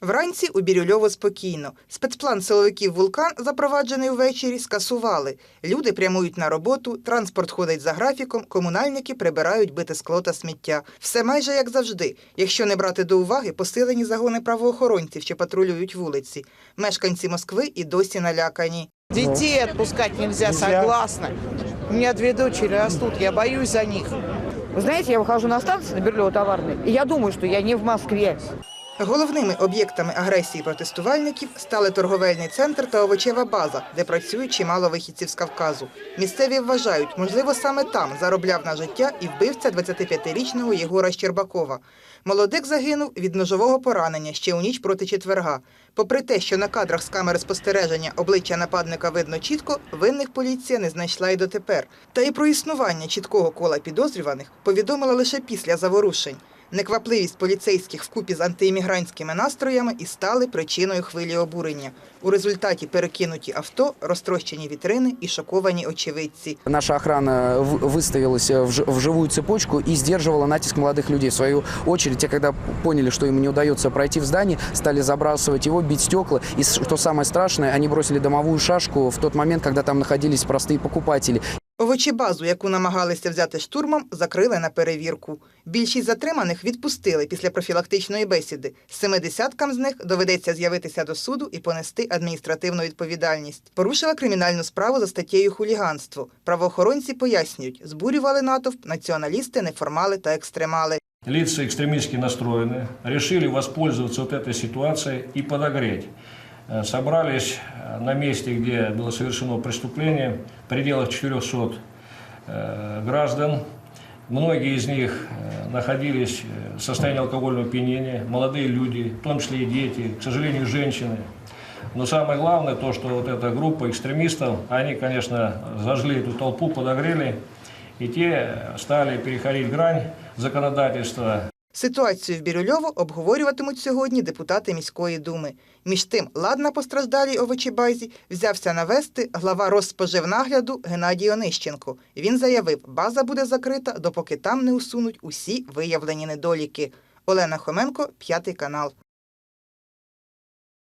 Вранці у Бірюльово спокійно. Спецплан силовиків «Вулкан», запроваджений ввечері, скасували. Люди прямують на роботу, транспорт ходить за графіком, комунальники прибирають бите скло та сміття. Все майже як завжди, якщо не брати до уваги посилені загони правоохоронців, що патрулюють вулиці. Мешканці Москви і досі налякані. Детей отпускать нельзя, согласна. У меня две дочери растут, я боюсь за них. Вы знаете, я выхожу на станцию на Берлево товарной, и я думаю, что я не в Москве. Головними об'єктами агресії протестувальників стали торговельний центр та овочева база, де працюють чимало вихідців з Кавказу. Місцеві вважають, можливо, саме там заробляв на життя і вбивця 25-річного Єгора Щербакова. Молодик загинув від ножового поранення ще у ніч проти четверга. Попри те, що на кадрах з камери спостереження обличчя нападника видно чітко, винних поліція не знайшла й дотепер. Та й про існування чіткого кола підозрюваних повідомила лише після заворушень. Неквапливість поліцейських вкупі з антиіммігрантськими настроями і стали причиною хвилі обурення. У результаті перекинуті авто, розтрощені вітрини і шоковані очевидці. Наша охрана в- выставилась в ж- в живую цепочку и сдерживала натиск молодых людей. В свою очередь, те, когда поняли, что им не удается пройти в здание, стали забрасывать его, бить стекла. И с- что самое страшное, они бросили домовую шашку в тот момент, когда там находились простые покупатели. Овочебазу, яку намагалися взяти штурмом, закрили на перевірку. Більшість затриманих відпустили після профілактичної бесіди. Семи десяткам з них доведеться з'явитися до суду і понести адміністративну відповідальність. Порушила кримінальну справу за статтєю хуліганство. Правоохоронці пояснюють, збурювали натовп націоналісти, неформали та екстремали. лица экстремистски настроены, решили воспользоваться вот этой ситуацией и подогреть. Э, Собрались э, на месте, где было совершено преступление, в пределах 400 э, граждан. Многие из них э, находились э, в состоянии алкогольного опьянения, молодые люди, в том числе и дети, к сожалению, женщины. Но самое главное то, что вот эта группа экстремистов, они, конечно, зажгли эту толпу, подогрели, и те стали переходить грань законодательства Ситуацію в Бірюльово обговорюватимуть сьогодні депутати міської думи. Між тим, лад на постраждалій овочебазі взявся навести глава розпоживнагляду Геннадій Онищенко. Він заявив, база буде закрита, допоки там не усунуть усі виявлені недоліки. Олена Хоменко, п'ятий канал.